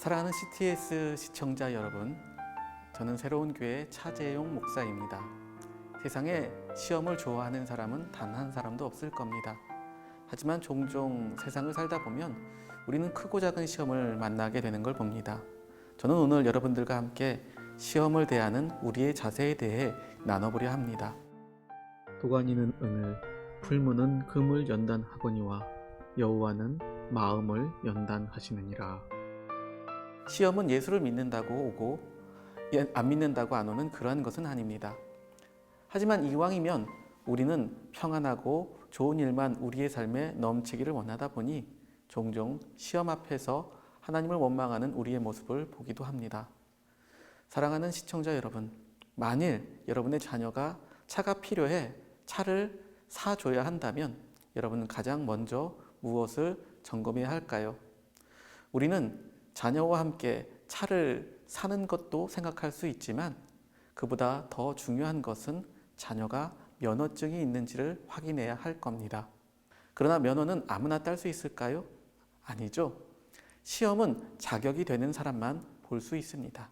사랑하는 CTS 시청자 여러분, 저는 새로운 교회 차재용 목사입니다. 세상에 시험을 좋아하는 사람은 단 한 사람도 없을 겁니다. 하지만 종종 세상을 살다 보면 우리는 크고 작은 시험을 만나게 되는 걸 봅니다. 저는 오늘 여러분들과 함께 시험을 대하는 우리의 자세에 대해 나눠보려 합니다. 도가니는 은을, 풀무는 금을 연단하거니와 여호와는 마음을 연단하시느니라. 시험은 예수를 믿는다고 오고 예, 안 믿는다고 안 오는 그러한 것은 아닙니다. 하지만 이왕이면 우리는 평안하고 좋은 일만 우리의 삶에 넘치기를 원하다 보니 종종 시험 앞에서 하나님을 원망하는 우리의 모습을 보기도 합니다. 사랑하는 시청자 여러분, 만일 여러분의 자녀가 차가 필요해 차를 사줘야 한다면 여러분은 가장 먼저 무엇을 점검해야 할까요? 우리는 자녀와 함께 차를 사는 것도 생각할 수 있지만 그보다 더 중요한 것은 자녀가 면허증이 있는지를 확인해야 할 겁니다. 그러나 면허는 아무나 딸 수 있을까요? 아니죠. 시험은 자격이 되는 사람만 볼 수 있습니다.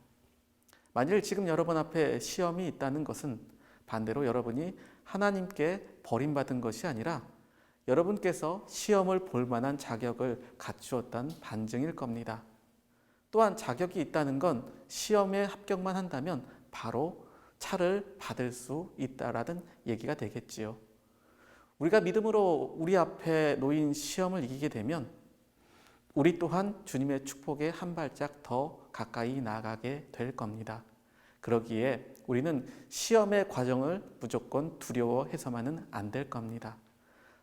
만일 지금 여러분 앞에 시험이 있다는 것은 반대로 여러분이 하나님께 버림받은 것이 아니라 여러분께서 시험을 볼 만한 자격을 갖추었다는 반증일 겁니다. 또한 자격이 있다는 건 시험에 합격만 한다면 바로 차를 받을 수 있다라는 얘기가 되겠지요. 우리가 믿음으로 우리 앞에 놓인 시험을 이기게 되면 우리 또한 주님의 축복에 한 발짝 더 가까이 나가게 될 겁니다. 그러기에 우리는 시험의 과정을 무조건 두려워해서만은 안 될 겁니다.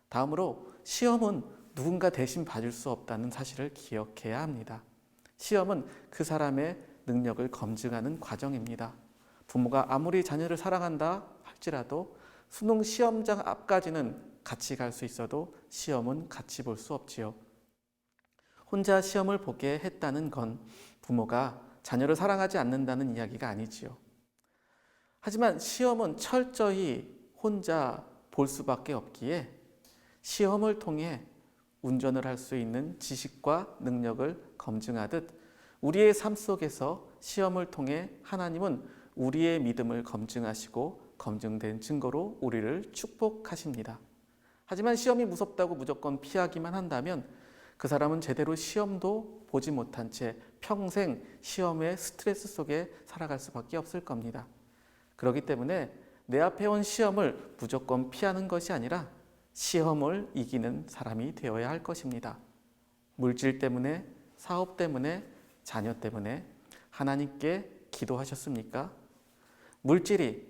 다음으로 시험은 누군가 대신 봐줄 수 없다는 사실을 기억해야 합니다. 시험은 그 사람의 능력을 검증하는 과정입니다. 부모가 아무리 자녀를 사랑한다 할지라도 수능 시험장 앞까지는 같이 갈 수 있어도 시험은 같이 볼 수 없지요. 혼자 시험을 보게 했다는 건 부모가 자녀를 사랑하지 않는다는 이야기가 아니지요. 하지만 시험은 철저히 혼자 볼 수밖에 없기에 시험을 통해 운전을 할 수 있는 지식과 능력을 검증하듯 우리의 삶 속에서 시험을 통해 하나님은 우리의 믿음을 검증하시고 검증된 증거로 우리를 축복하십니다. 하지만 시험이 무섭다고 무조건 피하기만 한다면 그 사람은 제대로 시험도 보지 못한 채 평생 시험의 스트레스 속에 살아갈 수밖에 없을 겁니다. 그렇기 때문에 내 앞에 온 시험을 무조건 피하는 것이 아니라 시험을 이기는 사람이 되어야 할 것입니다. 물질 때문에, 사업 때문에, 자녀 때문에 하나님께 기도하셨습니까? 물질이,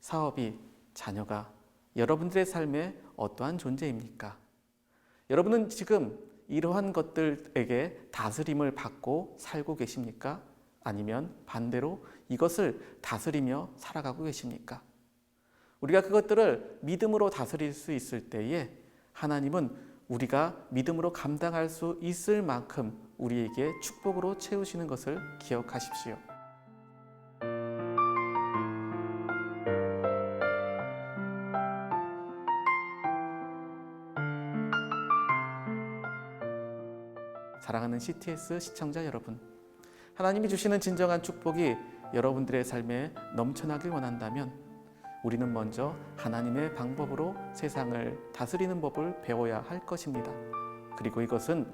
사업이, 자녀가 여러분들의 삶에 어떠한 존재입니까? 여러분은 지금 이러한 것들에게 다스림을 받고 살고 계십니까? 아니면 반대로 이것을 다스리며 살아가고 계십니까? 우리가 그것들을 믿음으로 다스릴 수 있을 때에 하나님은 우리가 믿음으로 감당할 수 있을 만큼 우리에게 축복으로 채우시는 것을 기억하십시오. 사랑하는 CTS 시청자 여러분, 하나님이 주시는 진정한 축복이 여러분들의 삶에 넘쳐나길 원한다면 우리는 먼저 하나님의 방법으로 세상을 다스리는 법을 배워야 할 것입니다. 그리고 이것은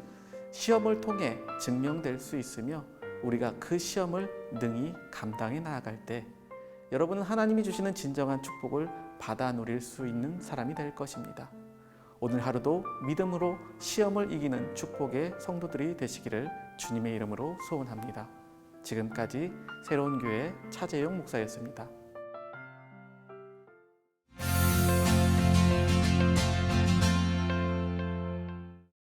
시험을 통해 증명될 수 있으며 우리가 그 시험을 능히 감당해 나아갈 때 여러분은 하나님이 주시는 진정한 축복을 받아 누릴 수 있는 사람이 될 것입니다. 오늘 하루도 믿음으로 시험을 이기는 축복의 성도들이 되시기를 주님의 이름으로 소원합니다. 지금까지 새로운 교회 차재용 목사였습니다.